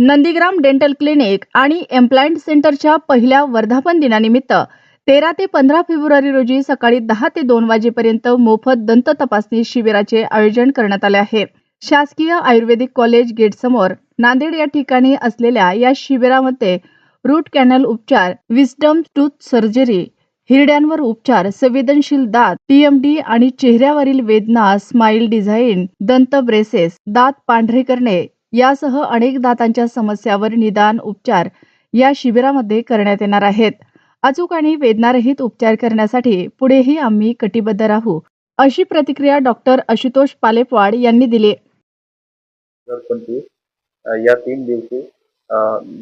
Nandigram dental clinic आणि implant सेंटरच्या पहिल्या वर्धापन दिनानिमित्त तेरा ते पंधरा फेब्रुवारी रोजी सकाळी दहा ते दोन वाजेपर्यंत मोफत दंत तपासणी शिबिराचे आयोजन करण्यात आले आहे. शासकीय आयुर्वेदिक कॉलेज गेट समोर नांदेड या ठिकाणी असलेल्या या शिबिरामध्ये रूट कॅनल उपचार विस्डम टूथ सर्जरी हिरड्यांवर उपचार संवेदनशील दात टीएमडी आणि चेहऱ्यावरील वेदना स्माइल डिझाईन दंत ब्रेसेस दात पांढरे करणे यासह अनेक दातांच्या समस्यावर निदान उपचार या शिबिरामध्ये करण्यात येणार आहेत. अचूक आणि वेदनारहित उपचार करण्यासाठी पुढेही आम्ही कटिबद्ध राहू अशी प्रतिक्रिया डॉक्टर आशुतोष पालेपवाड यांनी दिली. या तीन दिवशी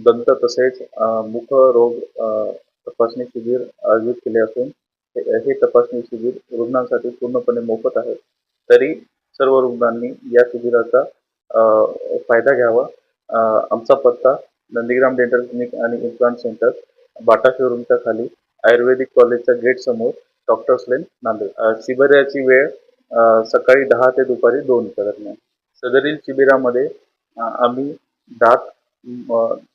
दंत तसेच मुख रोग तपासणी शिबिर आयोजित केले असून हे तपासणी शिबिर रुग्णांसाठी पूर्णपणे मोफत आहे. तरी सर्व रुग्णांनी या शिबिराचा फायदा घ्यावा. आमचा पत्ता नंदीग्राम डेंटल क्लिनिक आणि इम्प्लांट सेंटर बाटा शोरूमच्या खाली आयुर्वेदिक कॉलेजच्या गेटसमोर डॉक्टर्स लेन नांदेड. शिबिराची वेळ सकाळी दहा ते दुपारी दोन दरम्यान सदरील शिबिरामध्ये आम्ही दात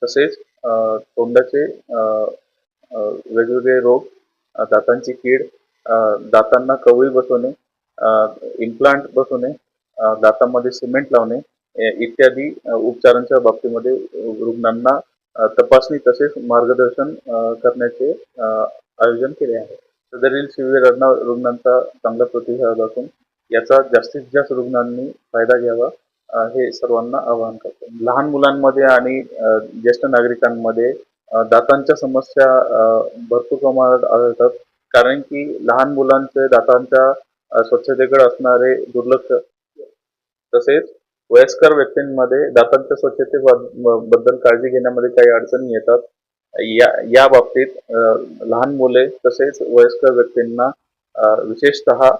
तसेच तोंडाचे वेगवेगळे रोग दातांची कीड दातांना कवळी बसवणे इम्प्लांट बसवणे दातामध्ये सिमेंट लावणे इत्यादी उपचारांच्या बाबतीमध्ये रुग्णांना तपासणी तसेच मार्गदर्शन करण्याचे आयोजन केले आहे. सदरील शिबिरांना रुग्णांचा चांगला प्रतिसाद असून याचा जास्तीत जास्त रुग्णांनी फायदा घ्यावा हे सर्वांना आवाहन करतो. लहान मुलांमध्ये आणि ज्येष्ठ नागरिकांमध्ये दातांच्या समस्या भरपूर प्रमाणात आढळतात. कारण की लहान मुलांचे दातांच्या स्वच्छतेकडे असणारे दुर्लक्ष तसेच वयस्कर व्यक्तींमध्ये दातांच्या स्वच्छतेबद्दल काळजी घेण्यामध्ये काही अडचणी येतात. या या बाबतीत लहान मुले तसेच वयस्कर व्यक्तींना विशेषत विशेषतः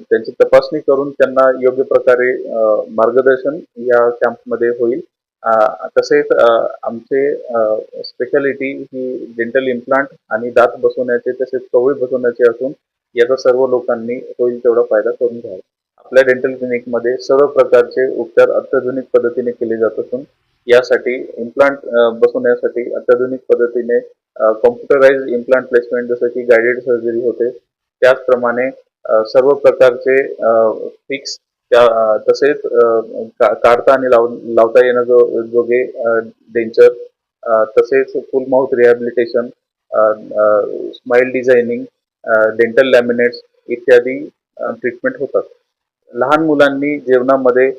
त्यांची तपासणी करून त्यांना योग्य प्रकारे मार्गदर्शन या कॅम्पमध्ये होईल. तसेच आमचे स्पेशालिटी ही डेंटल इम्प्लांट आणि दात बसवण्याचे तसेच कवळी बसवण्याचे असून याचा सर्व लोकांनी होईल तेवढा फायदा करून घ्यावा. आपल्या डेंटल क्लिनिकमध्ये सर्व प्रकारचे उपचार अत्याधुनिक पद्धतीने केले जात असून यासाठी इम्प्लांट बसवण्यासाठी अत्याधुनिक पद्धतीने कॉम्प्युटराइज इम्प्लांट प्लेसमेंट जसं की गायडेड सर्जरी होते. त्याचप्रमाणे सर्व प्रकारचे फिक्स त्या तसेच काढता आणि लाव लावता येणं जो जोगे डेंचर तसेच full mouth rehabilitation smile designing dental laminates इत्यादी ट्रीटमेंट होतात. लहान मुलांनी जेवणामध्ये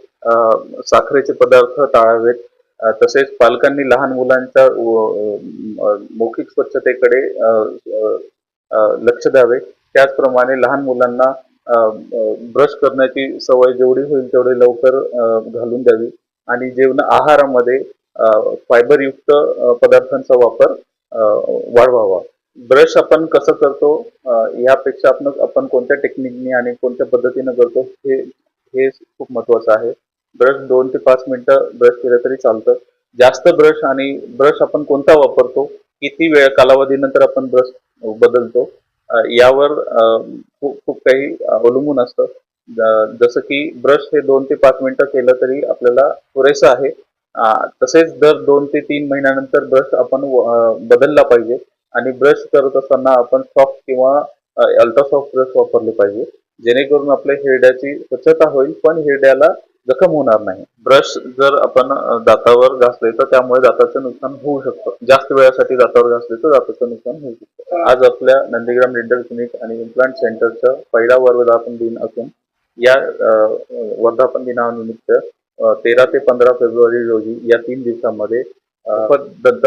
साखरेचे पदार्थ टाळावेत. तसेच पालकांनी लहान मुलांच्या मौखिक स्वच्छतेकडे लक्ष द्यावे. त्याचप्रमाणे लहान मुलांना ब्रश करण्याची सवय जेवढी होईल तेवढी लवकर घालून द्यावी. आणि जेवण आहारामध्ये फायबरयुक्त पदार्थांचा वापर वाढवावा. ब्रश आपण कसं करतो यापेक्षा आपण आपण कोणत्या टेक्निकनी आणि कोणत्या पद्धतीनं करतो हे हे खूप महत्वाचं आहे. ब्रश दोन ते पाच मिनिटं ब्रश केलं तरी चालतं. जास्त ब्रश आणि ब्रश आपण कोणता वापरतो किती वेळ कालावधीनंतर आपण ब्रश बदलतो यावर खूप खूप काही अवलंबून असतं. जसं की ब्रश हे दोन ते पाच मिनिटं केलं तरी आपल्याला पुरेसं आहे. तसेच दर दोन ते तीन महिन्यानंतर ब्रश आपण बदलला पाहिजे. आणि ब्रश करत असताना आपण सॉफ्ट किंवा अल्ट्रासॉफ्ट ब्रश वापरले पाहिजे. जेणेकरून आपल्या हिरड्याची स्वच्छता होईल पण हिरड्याला जखम होणार नाही. ब्रश जर आपण दातावर घासले तर त्यामुळे दाताचं नुकसान होऊ शकतं. जास्त वेळासाठी दातावर घासले तर दाताचं नुकसान होऊ शकतं. आज आपल्या नंदीग्राम डेंटल क्लिनिक आणि इम्प्लांट सेंटरचा पहिला वर्धापन दिन असून या वर्धापन दिनानिमित्त तेरा ते पंधरा फेब्रुवारी रोजी या तीन दिवसांमध्ये मोफत दंत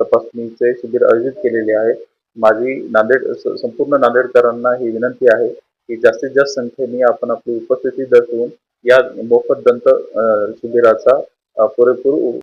तपासणीचे शिबिर आयोजित केलेले आहे. माझी नांदेड संपूर्ण नांदेडकरांना ही विनंती आहे की जास्तीत जास्त संख्येने आपण आपली उपस्थिती दर्शवून या मोफत दंत शिबिराचा पुरेपूर